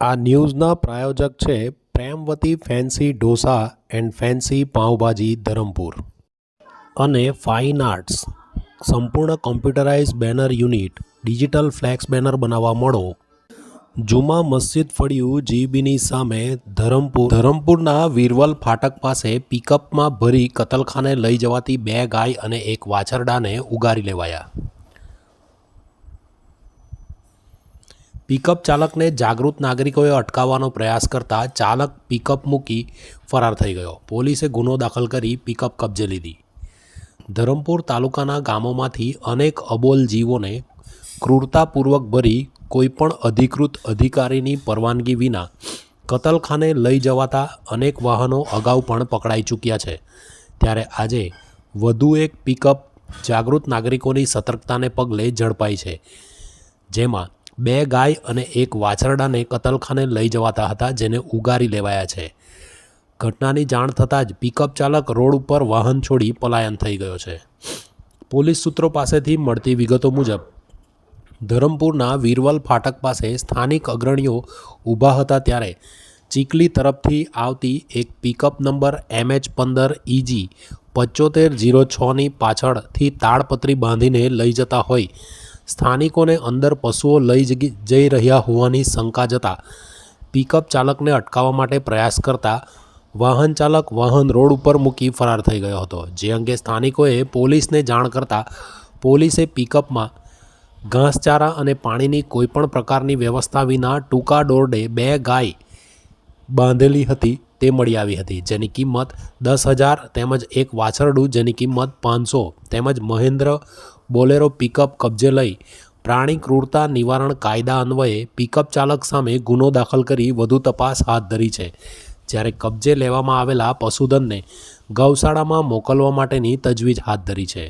આ ન્યૂઝના પ્રાયોજક છે Premvati fancy dosa and fancy pav bhaji Dharampur. અને ફાઇન આર્ટ્સ. સંપૂર્ણ computerise banner unit, digital flex banner બનાવવા મળો. જુમા મસ્જિદ ફળિયું જીબીની સામે ધરમપુર. ધરમપુરના વીરવલ ફાટક પાસે પિકઅપમાં ભરી કતલખાને લઈ જવાતી બે ગાય અને એક વાછરડાને ઉગારી લેવાયા. પિકઅપ ચાલકને જાગૃત નાગરિકોએ અટકાવવાનો પ્રયાસ કરતા ચાલક પિકઅપ મૂકી ફરાર થઈ ગયો. પોલીસે ગુનો દાખલ કરી પિકઅપ કબજે લીધી. ધરમપુર તાલુકાના ગામોમાંથી અનેક અબોલ જીવોને ક્રૂરતાપૂર્વક ભરી કોઈપણ અધિકૃત અધિકારીની પરવાનગી વિના કતલખાને લઈ જવાતા અનેક વાહનો અગાઉ પણ પકડાઈ ચૂક્યા છે. ત્યારે આજે વધુ એક પિકઅપ જાગૃત નાગરિકોની સતર્કતાને પગલે ઝડપાઈ છે. જેમાં બે ગાય અને એક વાછરડાને કતલખાને લઈ જવાતા હતા, જેને ઉગારી લેવાયા છે. ઘટનાની જાણ થતાં જ પિકઅપ ચાલક રોડ ઉપર વાહન છોડી પલાયન થઈ ગયો છે. પોલીસ સૂત્રો પાસેથી મળતી વિગતો મુજબ, ધરમપુરના વીરવલ ફાટક પાસે સ્થાનિક અગ્રણીઓ ઊભા હતા ત્યારે ચીકલી તરફથી આવતી એક પિકઅપ નંબર એમએચ પંદર ઇજી પચોતેર જીરો છની પાછળથી તાડપત્રી બાંધીને લઈ જતા હોય સ્થાનિકોને અંદર પશુઓ લઈ જઈ રહ્યા હોવાની શંકા જતા પિકઅપ ચાલકને અટકાવવા માટે પ્રયાસ કરતા વાહન ચાલક વાહન રોડ ઉપર મૂકી ફરાર થઈ ગયો હતો. જે અંગે સ્થાનિકોએ પોલીસને જાણ કરતાં પોલીસે પિકઅપમાં ઘાસચારા અને પાણીની કોઈપણ પ્રકારની વ્યવસ્થા વિના ટૂંકા દોરડે બે ગાય બાંધેલી હતી. તે મળી આવી હતી, જેની કિંમત દસ હજાર તેમજ એક વાછરડું જેની કિંમત પાંચસો તેમજ મહેન્દ્ર બોલેરો પિકઅપ કબજે લઈ પ્રાણી ક્રૂરતા નિવારણ કાયદા અન્વયે પિકઅપ ચાલક સામે ગુનો દાખલ કરી વધુ તપાસ હાથ ધરી છે. જ્યારે કબજે લેવામાં આવેલા પશુધનને ગૌશાળામાં મોકલવા માટેની તજવીજ હાથ ધરી છે.